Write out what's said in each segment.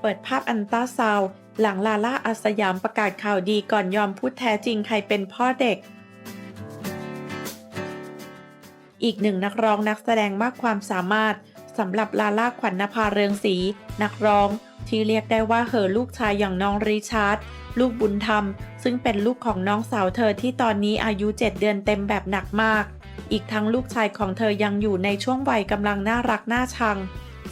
เปิดภาพอันต้าซาวหลังลาล่าอาสยามประกาศข่าวดีก่อนยอมพูดแท้จริงใครเป็นพ่อเด็ก อีกหนึ่งนักร้องนักแสดงมากความสามารถสำหรับลาล่าขวัญนภาเรืองศรีนักร้องที่เรียกได้ว่าเหอลูกชายอย่างน้องริชาร์ดลูกบุญธรรม ซึ่งเป็นลูกของน้องสาวเธอที่ตอนนี้อายุ 7 เดือนเต็มแบบหนักมาก อีกทั้งลูกชายของเธอยังอยู่ในช่วงวัยกำลังน่ารักน่าชัง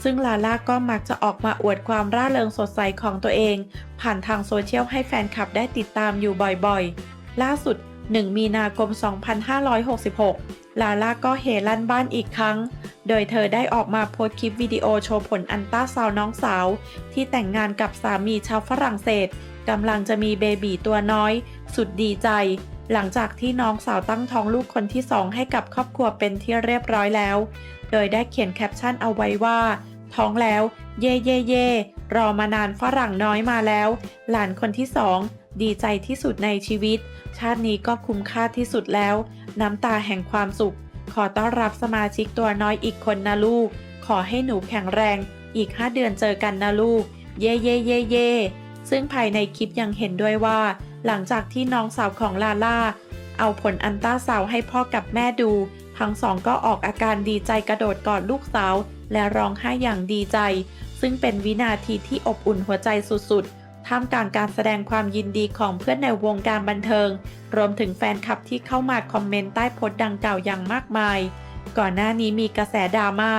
ซึ่งลาล่าก็มักจะออกมาอวดความร่าเริงสดใสของตัวเอง ผ่านทางโซเชียลให้แฟนคลับได้ติดตามอยู่บ่อยๆ ล่าสุด 1 มีนาคม 2566 ลาล่าก็เฮลั่นบ้านอีกครั้ง โดยเธอได้ออกมาโพสต์คลิปวิดีโอโชว์ผลอันต้าซาวน์น้องสาว ที่แต่งงานกับสามีชาวฝรั่งเศสกำลังจะมีเบบีตัวน้อย สุดดีใจ หลังจากที่น้องสาวตั้งท้องลูกคนที่สองให้กับครอบครัวเป็นที่เรียบร้อยแล้ว โดยได้เขียนแคปชั่นเอาไว้ว่า ท้องแล้ว เย่เย่เย่รอมานานฝรั่งน้อยมาแล้ว หลานคนที่สองดีใจที่สุดในชีวิต ชาตินี้ก็คุ้มค่าที่สุดแล้ว น้ำตาแห่งความสุข ขอต้อนรับสมาชิกตัวน้อยอีกคนนะลูก ขอให้หนูแข็งแรง อีก 5 เดือนเจอกันนะลูก เย่เย่เย่เย่ ซึ่งภายในคลิปยังเห็นด้วยว่า หลังจากที่น้องสาวของลาล่า เอาผลอันต้าซาวให้พ่อกับแม่ดู ทั้งสองก็ออกอาการดีใจกระโดดกอดลูกสาว และร้องไห้อย่างดีใจ ซึ่งเป็นวินาทีที่อบอุ่นหัวใจสุดๆ ท่ามกลางการแสดงความยินดีของเพื่อนในวงการบันเทิง รวมถึงแฟนคลับที่เข้ามาคอมเมนต์ใต้โพสต์ดังกล่าวอย่างมากมาย ก่อนหน้านี้มีกระแสดราม่า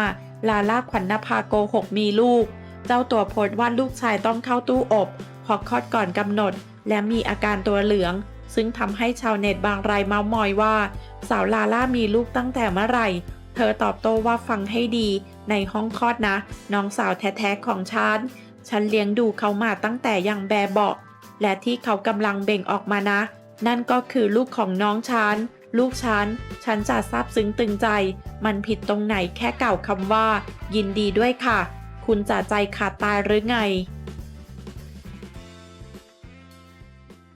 ลาล่าขวัญนภาโกหกมีลูก เจ้าตัวโพสต์ว่าลูกชายต้องเข้าตู้อบ พอคลอดก่อนกำหนด และมีอาการตัวเหลือง ซึ่งทำให้ชาวเน็ตบางรายเมามอยว่า สาวลาล่ามีลูกตั้งแต่เมื่อไหร่ เธอตอบโต้ว่าฟังให้ดีในห้องคลอดนะ น้องสาวแท้ๆของฉันฉันเลี้ยงดูเขามาตั้งแต่ยังแบเบาะและที่เขากำลังเบ่งออกมานะ นั่นก็คือลูกของน้องฉันลูกฉัน ฉันจะซาบซึ้งตึงใจ มันผิดตรงไหนแค่กล่าวคำว่า ยินดีด้วยค่ะ คุณจะใจขาดตายหรือไง